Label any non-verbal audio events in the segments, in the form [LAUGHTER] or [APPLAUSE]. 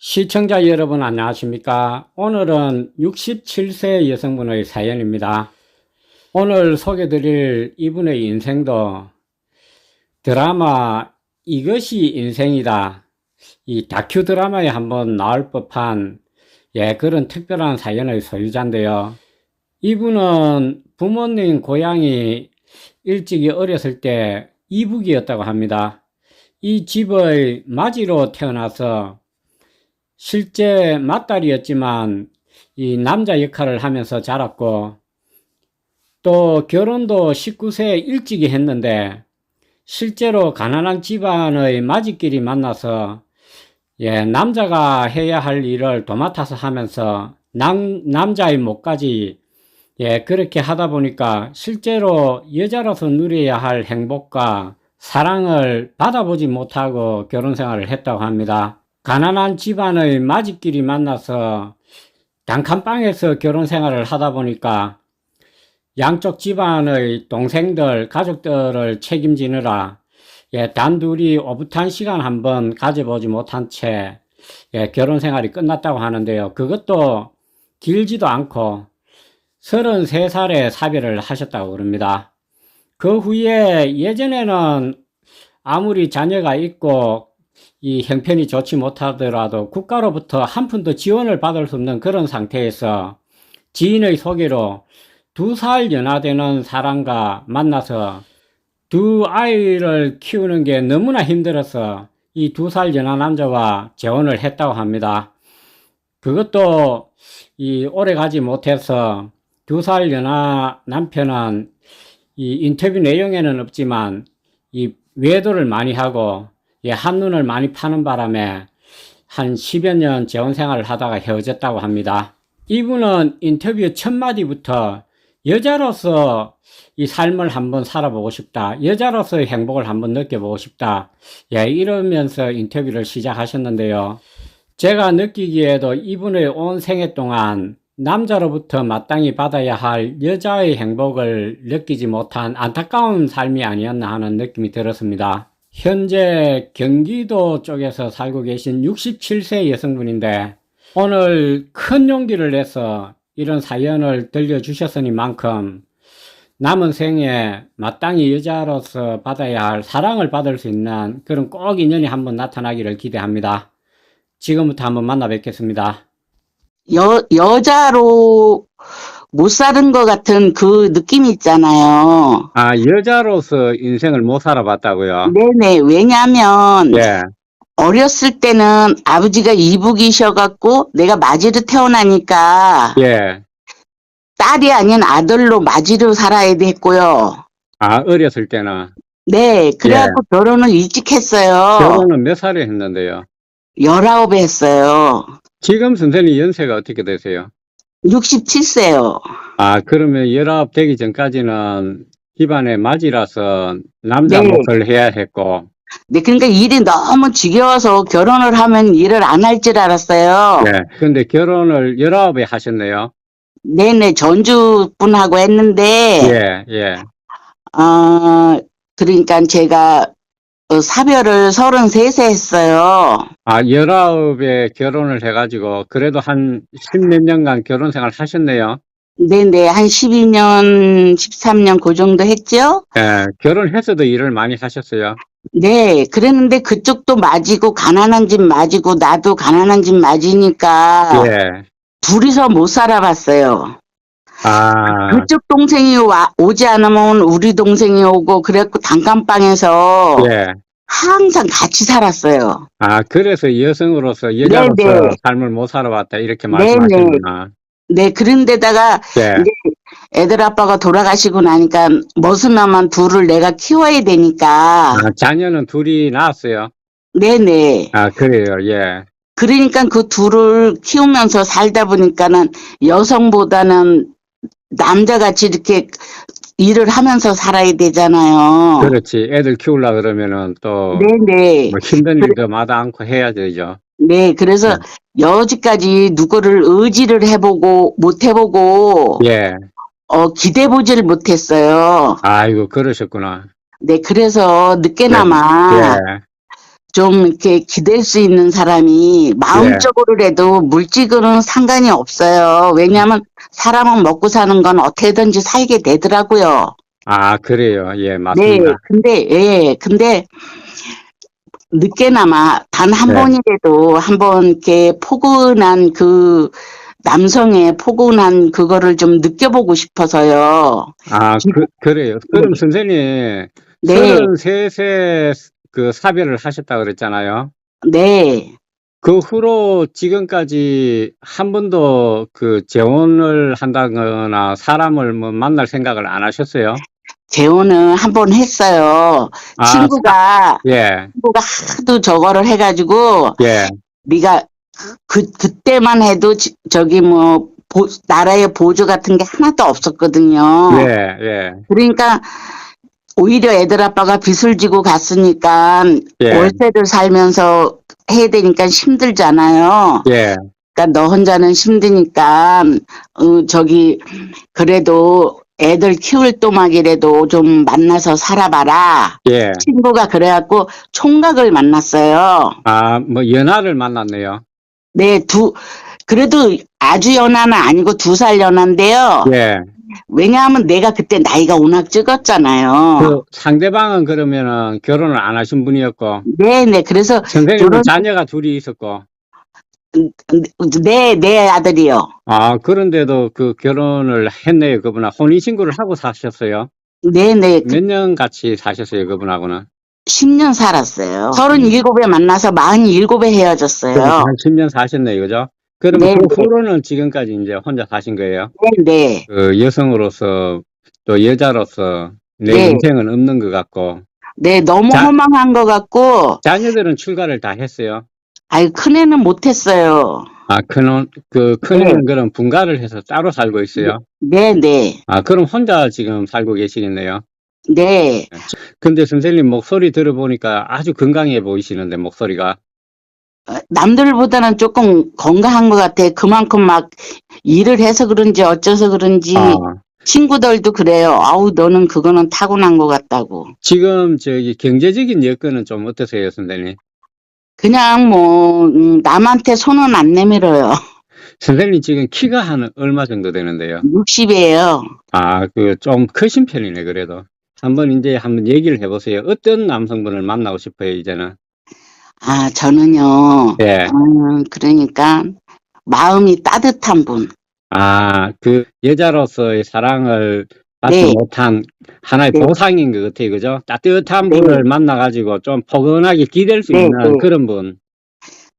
시청자 여러분 안녕하십니까? 오늘은 67세 여성분의 사연입니다. 오늘 소개드릴 이분의 인생도 드라마 이것이 인생이다. 이 다큐 드라마에 한번 나올 법한 예, 그런 특별한 사연의 소유자인데요. 이분은 부모님 고향이 일찍이 어렸을 때 이북이었다고 합니다. 이 집의 맞이로 태어나서 실제 맏딸이었지만 이 남자 역할을 하면서 자랐고 또 결혼도 19세 일찍이 했는데 실제로 가난한 집안의 맞이끼리 만나서 예, 남자가 해야 할 일을 도맡아서 하면서 남, 남자의 목까지 예, 그렇게 하다 보니까 실제로 여자로서 누려야 할 행복과 사랑을 받아보지 못하고 결혼 생활을 했다고 합니다. 가난한 집안의 맞이끼리 만나서 단칸방에서 결혼 생활을 하다 보니까 양쪽 집안의 동생들, 가족들을 책임지느라 예, 단둘이 오붓한 시간 한번 가져보지 못한 채 예, 결혼 생활이 끝났다고 하는데요. 그것도 길지도 않고 33살에 사별을 하셨다고 그럽니다. 그 후에 예전에는 아무리 자녀가 있고 이 형편이 좋지 못하더라도 국가로부터 한 푼도 지원을 받을 수 없는 그런 상태에서 지인의 소개로 두 살 연하되는 사람과 만나서 두 아이를 키우는 게 너무나 힘들어서 이 두 살 연하 남자와 재혼을 했다고 합니다. 그것도 이 오래 가지 못해서 두 살 연하 남편은 이 인터뷰 내용에는 없지만 이 외도를 많이 하고 예, 한눈을 많이 파는 바람에 한 10여 년 재혼 생활을 하다가 헤어졌다고 합니다. 이분은 인터뷰 첫 마디부터 여자로서 이 삶을 한번 살아보고 싶다. 여자로서의 행복을 한번 느껴보고 싶다. 예, 이러면서 인터뷰를 시작하셨는데요. 제가 느끼기에도 이분의 온 생애 동안 남자로부터 마땅히 받아야 할 여자의 행복을 느끼지 못한 안타까운 삶이 아니었나 하는 느낌이 들었습니다. 현재 경기도 쪽에서 살고 계신 67세 여성분인데 오늘 큰 용기를 내서 이런 사연을 들려주셨으니 만큼 남은 생에 마땅히 여자로서 받아야 할 사랑을 받을 수 있는 그런 꼭 인연이 한번 나타나기를 기대합니다. 지금부터 한번 만나 뵙겠습니다. 여, 여자로 못 사는 것 같은 그 느낌이 있잖아요. 아, 여자로서 인생을 못 살아봤다고요? 네네. 왜냐하면 예, 어렸을 때는 아버지가 이북이셔갖고 내가 마지로 태어나니까 예. 딸이 아닌 아들로 마지로 살아야 됐고요. 아, 어렸을 때는. 네. 그래갖고 결혼을 일찍 했어요. 결혼은 몇 살에 했는데요? 열아홉에 했어요. 지금 선생님 연세가 어떻게 되세요? 67세요. 아, 그러면 열아홉 되기 전까지는 집안의 맞이라서 남자 네. 몫을 해야 했고, 네. 그러니까 일이 너무 지겨워서 결혼을 하면 일을 안 할 줄 알았어요. 예. 근데 결혼을 열아홉에 하셨네요? 네네. 전주 분하고 했는데, 예, 예. 어, 그러니까 제가 어, 사별을 33세 했어요. 아, 열아홉에 결혼을 해가지고, 그래도 한 십 몇 년간 결혼 생활 하셨네요? 네네, 한 12년, 13년 그 정도 했죠? 예. 결혼해서도 일을 많이 하셨어요? 네, 그랬는데 그쪽도 맞이고, 가난한 집 맞이고, 나도 가난한 집 맞이니까, 예. 둘이서 못 살아봤어요. 아, 그쪽 동생이 와, 오지 않으면 우리 동생이 오고, 그랬고, 단칸방에서 예. 항상 같이 살았어요. 아, 그래서 여성으로서 여자로서 네, 네. 삶을 못 살아봤다, 이렇게 네, 말씀하시는구나. 네, 그런데다가 예. 애들 아빠가 돌아가시고 나니까 머슴아만 둘을 내가 키워야 되니까 아, 자녀는 둘이 낳았어요. 네네 아, 그래요, 예. 그러니까 그 둘을 키우면서 살다 보니까는 여성보다는 남자같이 이렇게 일을 하면서 살아야 되잖아요. 그렇지. 애들 키우려 그러면은 또, 네네 뭐 힘든 일도 마다 않고 해야 되죠. 네 그래서 네. 여지까지 누구를 의지를 해보고 못 해보고 예. 어 기대보지를 못했어요. 아이고, 그러셨구나. 네 그래서 늦게나마 예. 좀 이렇게 기댈 수 있는 사람이 마음적으로라도 물질과는 상관이 없어요. 왜냐하면 사람은 먹고 사는 건 어떻게든지 살게 되더라고요. 아, 그래요. 예, 네, 맞습니다. 근데, 예, 근데, 늦게나마 단 한 네. 번이라도 한 번 이렇게 포근한 그 남성의 포근한 그거를 좀 느껴보고 싶어서요. 아, 그, 그래요. 그럼 선생님, 네, 33세 그 사별을 하셨다 그랬잖아요. 네. 그 후로 지금까지 한 번도 그 재혼을 한다거나 사람을 뭐 만날 생각을 안 하셨어요? 재혼은 한 번 했어요. 아, 친구가, 예, 친구가 하도 저거를 해가지고, 예, 네가 그, 그때만 해도 지- 저기 뭐, 보- 나라의 보조 같은 게 하나도 없었거든요. 예, 예, 그러니까 오히려 애들 아빠가 빚을 지고 갔으니까 예, 월세를 살면서 해야 되니까 힘들잖아요. 예, 그러니까 너 혼자는 힘드니까 어, 저기 그래도 애들 키울 또막이라도 좀 만나서 살아봐라. 예. 친구가 그래갖고 총각을 만났어요. 아, 뭐 연하를 만났네요. 네, 두 그래도 아주 연하는 아니고 두 살 연한데요. 예. 왜냐하면 내가 그때 나이가 워낙 찍었잖아요. 그 상대방은 그러면은 결혼을 안 하신 분이었고, 네네. 그래서 선생님은 결혼- 자녀가 둘이 있었고, 네, 내 아들이요. 아, 그런데도 그 결혼을 했네요, 그분하. 혼인신고를 하고 사셨어요? 네네. 몇년 같이 사셨어요, 그분하고는? 10년 살았어요. 37에 만나서 47에 헤어졌어요. 한 10년 사셨네요, 그죠? 그러면 네, 그 네. 후로는 지금까지 이제 혼자 사신 거예요? 네, 그 여성으로서 또 여자로서 내 네. 인생은 없는 것 같고, 네, 너무 자- 허망한 것 같고, 자녀들은 출가를 다 했어요. 아유, 큰애는 못했어요. 아, 큰, 그, 큰애는 그럼 분가를 해서 따로 살고 있어요? 네, 네, 아, 그럼 혼자 지금 살고 계시겠네요? 네. 근데 선생님 목소리 들어보니까 아주 건강해 보이시는데, 목소리가. 어, 남들보다는 조금 건강한 것 같아. 그만큼 막 일을 해서 그런지 어쩌서 그런지 아, 친구들도 그래요. 아우, 너는 그거는 타고난 것 같다고. 지금 저기 경제적인 여건은 좀 어떠세요, 선생님? 그냥 뭐, 음, 남한테 손은 안 내밀어요. [LAUGHS] 선생님 지금 키가 한 얼마 정도 되는데요? 60이에요. 아, 그 좀 크신 편이네, 그래도. 한번 이제 한번 얘기를 해보세요. 어떤 남성분을 만나고 싶어요, 이제는? 아, 저는요, 예. 음, 그러니까, 마음이 따뜻한 분. 아, 그 여자로서의 사랑을 받지 네. 못한 하나의 네. 보상인 것 같아요, 그죠? 따뜻한 네. 분을 만나가지고 좀 포근하게 기댈 수 네, 있는 네. 그런 분.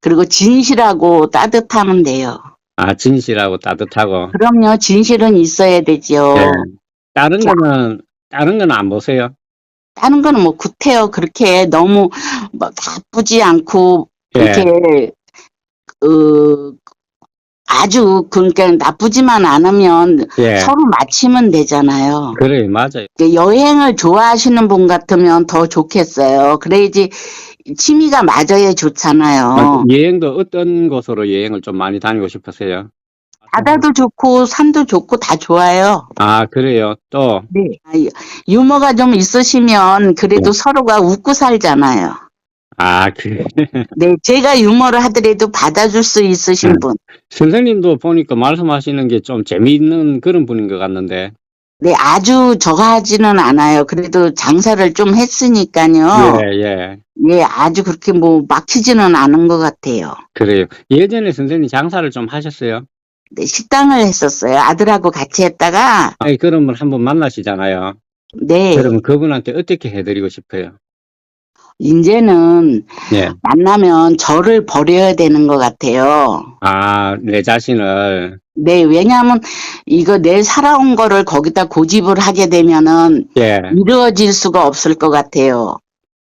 그리고 진실하고 따뜻하면 돼요. 아, 진실하고 따뜻하고. 그럼요, 진실은 있어야 되죠. 예. 다른 자. 거는, 다른 건 안 보세요? 다른 거는 뭐 구태여 그렇게 너무 뭐 나쁘지 않고 예. 이렇게 어 아주 그러니까 나쁘지만 않으면 예. 서로 맞추면 되잖아요. 그래, 맞아요. 여행을 좋아하시는 분 같으면 더 좋겠어요. 그래야지 취미가 맞아야 좋잖아요. 여행도 어떤 곳으로 여행을 좀 많이 다니고 싶으세요? 바다도 좋고 산도 좋고 다 좋아요. 아, 그래요. 또, 네. 아, 유머가 좀 있으시면 그래도 네. 서로가 웃고 살잖아요. 아, 그, [LAUGHS] 네, 제가 유머를 하더라도 받아줄 수 있으신 네. 분. 선생님도 보니까 말씀하시는 게 좀 재미있는 그런 분인 것 같는데. 네, 아주 저거 하지는 않아요. 그래도 장사를 좀 했으니까요. 예, 예. 예, 아주 그렇게 뭐 막히지는 않은 것 같아요. 그래요. 예전에 선생님 장사를 좀 하셨어요? 네, 식당을 했었어요. 아들하고 같이 했다가, 아니, 그러면 한번 만나시잖아요. 네, 그러면 그분한테 어떻게 해드리고 싶어요? 이제는 예. 만나면 저를 버려야 되는 것 같아요. 아, 내 자신을. 네, 왜냐하면 이거 내 살아온 거를 거기다 고집을 하게 되면은 예. 이루어질 수가 없을 것 같아요.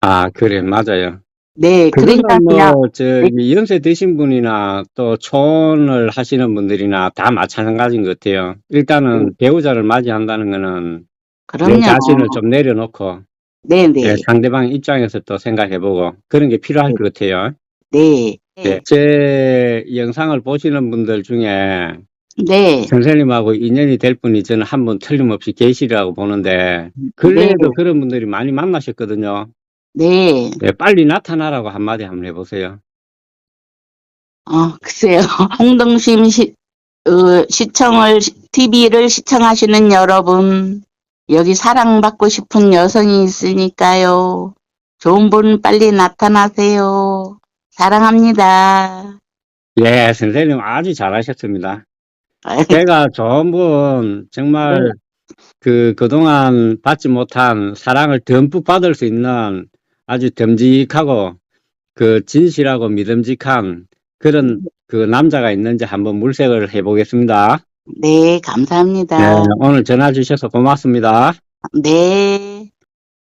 아, 그래, 맞아요. 네, 그러니까 뭐, 저기, 연세 드신 분이나 또 초혼을 하시는 분들이나 다 마찬가지인 것 같아요. 일단은 배우자를 맞이한다는 거는 내 그럼요. 자신을 좀 내려놓고 네, 네, 예, 상대방 입장에서 또 생각해보고 그런 게 필요할 것 같아요. 네, 예, 제 영상을 보시는 분들 중에 네, 선생님하고 인연이 될 분이 저는 한 분 틀림없이 계시리라고 보는데 근래에도 네. 그런 분들이 많이 만나셨거든요. 네. 네, 빨리 나타나라고 한마디 한번 해보세요. 어, 글쎄요. [LAUGHS] 홍동심 시, 어, 시청을, TV를 시청하시는 여러분, 여기 사랑받고 싶은 여성이 있으니까요. 좋은 분 빨리 나타나세요. 사랑합니다. 예, 선생님 아주 잘하셨습니다. 제가 좋은 분, 정말 그, 그동안 받지 못한 사랑을 듬뿍 받을 수 있는 아주 듬직하고 그 진실하고 믿음직한 그런 그 남자가 있는지 한번 물색을 해보겠습니다. 네, 감사합니다. 네, 오늘 전화 주셔서 고맙습니다. 네.